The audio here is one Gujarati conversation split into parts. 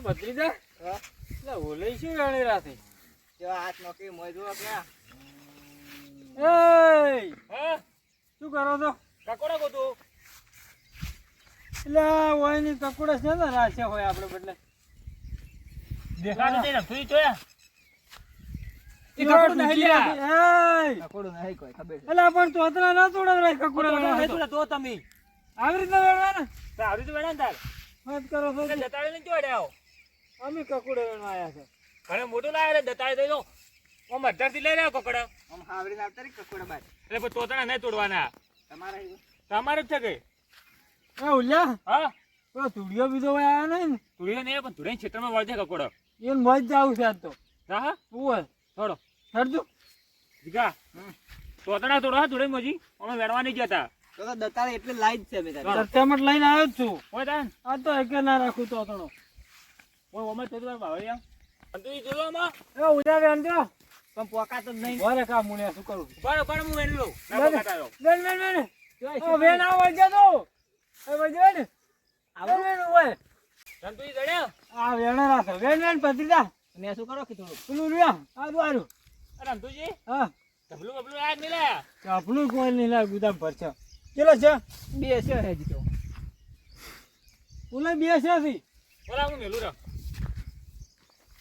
આ ભત્રીજા એટલે ઓલે શું વેણી રાતે. જો હાથ નોકી મોય જુઓ ક્યાં એય! હા? શું કરો છો? કકોડા ગોતું. એટલે આ ઓયની કકુડા છે ને રાશે હોય આપણે બદલે. ને જોયા. ના આવી રીતે તો વેણા તાર. કરો છો ને આવો? અમે કકુડા વેણવા આવ્યા છે. ઘણે મોટું લાવે રે દતાળે તો આમ અઢારથી લઈ રહ્યા કકડા. આમ હાવરીને આવતા રહી કકોડા બાદ. એટલે પછી તોતણા નહીં તોડવાના. તમારા તમારે જ છે કે? એ ઉલ્યા હા? પેલો તુડિયો બીજો ભાઈ આવ્યો નહીં ને? તુડીઓ નહીં પણ તુડીને ક્ષેત્રમાં વળજે કકોડો. એ મજ જાવું છે આજ તો. હા હા? ઓય થોડો. હરજુ જીગા તોતણા તોડવા તુડે મજી. અમે વેણવા નહીં જતા. તો તો દતાળે એટલે લાઈ જ છે મેં તારી. ટમાટ લઈને આવ્યો જ છું. હોય તાન. આ તો એકે ના રાખું તોતણો. હોય ઓમાં તોતરા ભાવે યાર અને તું જોયો આમાં? એ ઉજા વેણજો પણ પોકાતો જ નહીં. ભરે કા મુણ્યા શું કરું? બરાબર બરાબર હું વેણી લઉં. ના ના, ના. પકાતા આવ્યો. વેણ વેણ વેણ ઓ વેણ આવો વળગે તો. એ વળગે વેણ આવો. વેણ હોય સંતુજી જડ્યા? આ વેણ રાખો. વેણ વેણ પત્રીજા મેં શું કરો કે થોડું પેલું રહ્યા. આ દુઆરું અરે સંતુજી હા. બબલું આયા જ નહીં લાયા? ચાપલું કોઈ નહીં લાગ ગુદામ પર છે ચલો છે બે છે હજી તો. ઓલા બે છે થી બોલા હું મેલું રાખ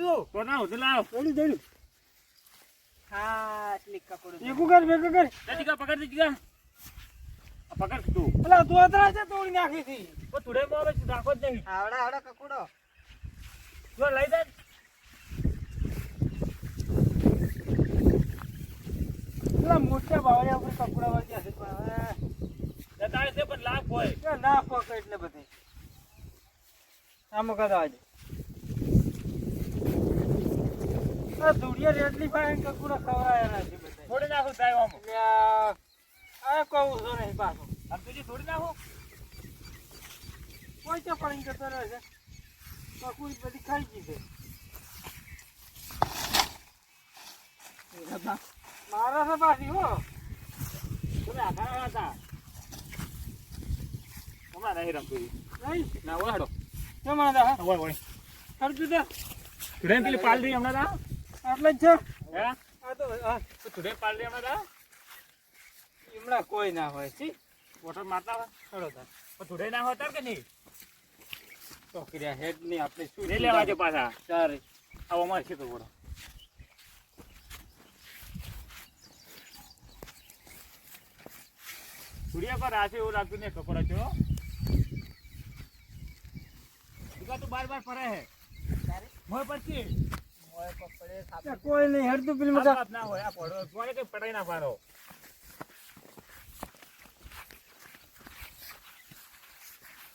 હોતું હા એટલી કકોડું એકું કર ભેગું કર નથી કા પકડ દીધી કા આ પકડ તું. અલા તું અત્રા છે તોડી નાખી ઓ તુડે મોરે રાખો જ નહીં. આવડા આવડા કકોડો. જો લઈ જા. પેલા મોટા બાવળિયા ઉપર કપડા વાળ્યા છે પણ હવે જતાડે છે પણ લાભ હોય. ના પકડ એટલે બધે. આમ કા આજે આ ધૂળિયા રેડલી ફાઈન કકુડા ખવડાયા નથી બધા. થોડી નાખું થાય આમ. આ કહું છું નહીં પાછું. આમ તુજી થોડી નાખું. કોઈ તો પડી જતો રહે છે. કકુડી બધી ખાઈ ગઈ છે. મારા છે પાછી હો. તમે આખા હતા. હમણાં નહીં રમતું નહીં. ના ઓળાડો કેમ આદા ઓય ઓય પેલી હમણાં આટલે જ છે? હે? આ તો પાલ રહી હમણાં હમણાં કોઈ ના હોય છી. વોટર મારતા હોય ચડો તાર. ના હોતા કે નહીં? તો કર્યા હેડ નહીં આપણે શું લઈ લેવા છે પાછા. ચારે આવો અમારે છે તો બોલો. સૂર્ય પર રાશે એવું લાગતું ને કપડા છો દુકા તું બાર બાર ફરે હે? મોય પછી કોઈ નહીં હરતું પેલી મજા ના હોય આ પડો કોને કઈ પટાઈ ના પાડો.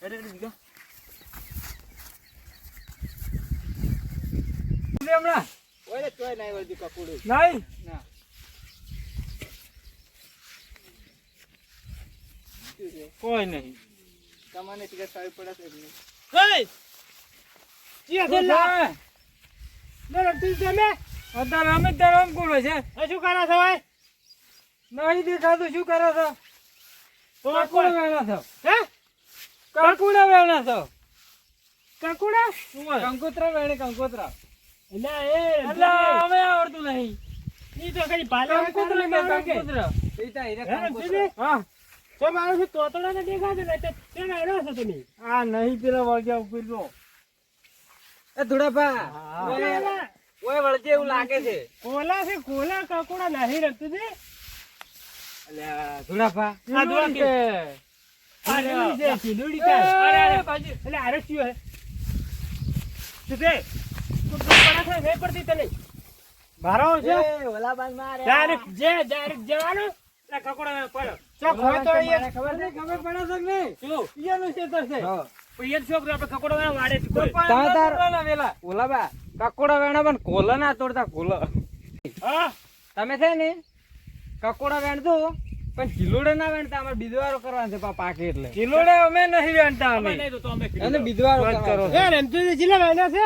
અરે અરે દીકા હમણાં. ઓય તોય નહીં વળતી કકોડું નહીં ના. છે કોઈ નહીં. તમને ટિકિટ સારી પડે છે એટલે. અત્યારે અમે ત્યારે આમ કોણ છે. શું કરો છો ભાઈ? નહીં દેખાતું શું કરો છો? તો કાકુડા વેણા છો. હે? કાકુડા વેણા છો. કાકુડા? કંકોત્રા વેણે કંકોત્રા. એટલે એ એટલે અમે આવડતું નહીં. ઈ તો કઈ પાલે કંકોત્રા કે કંકોત્રા. એ તો હીરે હે, કંકોત્રો. દીદી? હા. તો મારો તોતડા ને દેખાતું ને તે તેને આવ્યો છો તમે. આ નહીં પેલા વાગ્યા ઉપર જો. એ ધુડાભા ઓય ઓય વળજે એવું લાગે છે. કોલા છે કોલા કાકોડા નહીં રખતું છે અલ્યા ધુડાભા આ દોડા કે? અરે છે. સિંદૂરી એ, અરે અરે બાજુ. એટલે આરે હે. શું તું પડા થાય નહીં પડતી તને? મારો છે? ઓલા બાન મારે. ડાયરેક્ટ જે ડાયરેક્ટ જવાનું. એટલે કકોડા તો ખબર નહીં ખબર પડે છે કે નહીં? શું? અહીંયાનું ખેતર છે. હા. એને છોકરો આપણે વાળા વાડે કોઈ. તાર- વેલા. ઓલા બા કકોડા વેણા પણ કોલો ના તોડતા કોલો હા? તમે છે ને કકોડા વેણતો પણ કિલોડે ના વેણતા અમારે બીજવારો કરવાનો છે પાકે એટલે. કિલોડે અમે નહીં વેણતા અમે. અમે નહીં તો તો અમે અને બીજવારો વાત કરો. કરવાનો છો. છે. એ રમતું જીલા વાયના છે?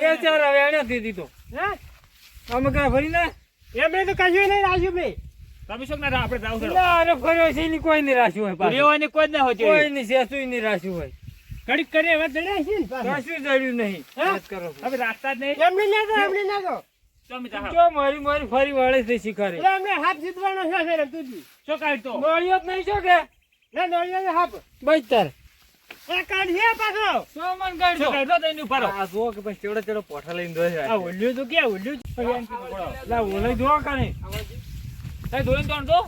બે ચાર વેણ્યા દીધી તો. હે? અમે કાંઈ ના? તો કશું નહીં રાખ્યું ભાઈ તમે શું ના આપણે જાવ છો ના, આને ફર્યો છે એની કોઈ નહીં રાખ્યું હોય પાછું. રેવાની કોઈ ના હોય. કોઈ નહીં સેસુય નહીં રાખ્યું હોય. ઘડીક કરી હવે જડ્યા છે ને કશું જડ્યું નહીં. વાત કરો હવે રાખતા જ નહીં. એમને ના દો એમને ના દો. જો મારી મારી ફરી વળે છે શિખરે એટલે અમને હાથ જીતવાનો છે છે રમતુજી શું કાઢતો નોળિયો જ નહીં છો કે? ના નોળિયો હાફ બચતર એ કાઢીએ પાછો. સો મન શું કાઢજો કાઢતો તો એનું આ કે પછી ચેવડો ચેવડો પોઠા લઈને દોરી આ. ઓલ્યું તો કે ઓલ્યું. લા ઓલે જો કાને એ ધોઈને તો આણતો.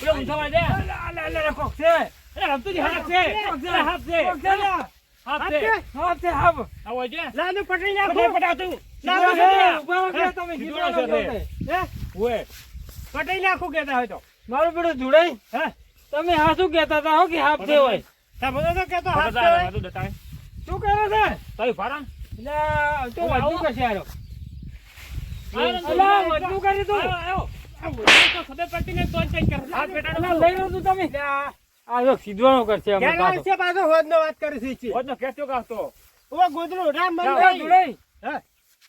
પેલો ઊંધો દે. લા લા લા કોક છે. પટાઈ? તમે. હે? ઓએ. પટાઈ નાખું કહેતા હોય તો. મારું બેટું ધુડાઈ હે? તમે હા શું કેતા હતા હો કે હાફ છે હોય તમે તો છે. બધું બતાવે. શું કરે છે તારી ફારા? લા તો વધુ કશે આરો અલા વધુ કરી તું આવો, આવો. આ ઓલ્યું તો ખબર પડતી ને તો ચેક કર હાથ પેટાડો. લઈ લો તું તમે આ સીધવાનો કરશે અમે પાછો. હોદનો ખેંચતો કાઢતો. લા, ધુડાઈ. હે?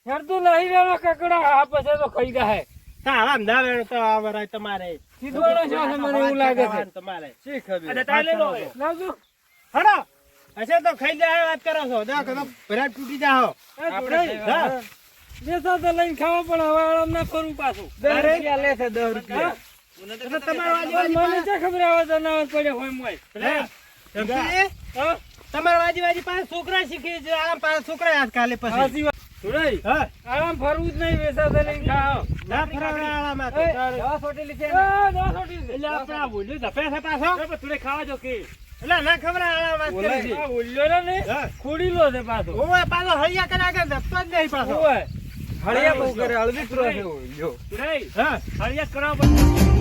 હેરતું નહીં વેલો કકડા આ પછી તો ખાઈ ગયા સીધવાનો છે મને એવું લાગે છે. શી ખબર? જતા લઈ લો હવે. તૂટી એ આપણે હા. બેસો તો લઈને ખાવા પણ હવે આરામ ના કરું પાછું. દસ રૂપિયા લે છે દસ રૂપિયા. મને છે ખબર આવે તો પડે હોય મોય તમારા વાજી વાજી છોકરા શીખી છે આરામ પાંચ છોકરા યાદ કાલે પછી. સાચી વાત. ધુડાઈ, હા. આરામ ફરવું જ નહીં બેસા તો ખાઓ ના ફરાવડા આરામ આ તો. દવા સોટેલી છે દવા છોટી એટલે આપણે આ બોલ્યું ધપે છે પાછો? એ ખાવા જો કે. એટલે ના ખબર આરામ વાત કરી. છે. આ ને હા. ખોડીલો છે પાછો. ઓવે પાછો હળિયા કર્યા કે ધપતો જ નહીં પાછો. ઓય. હળિયા બહુ કરે હળવી કરો છે ઓય, જો હા. હળિયા કરવા પડે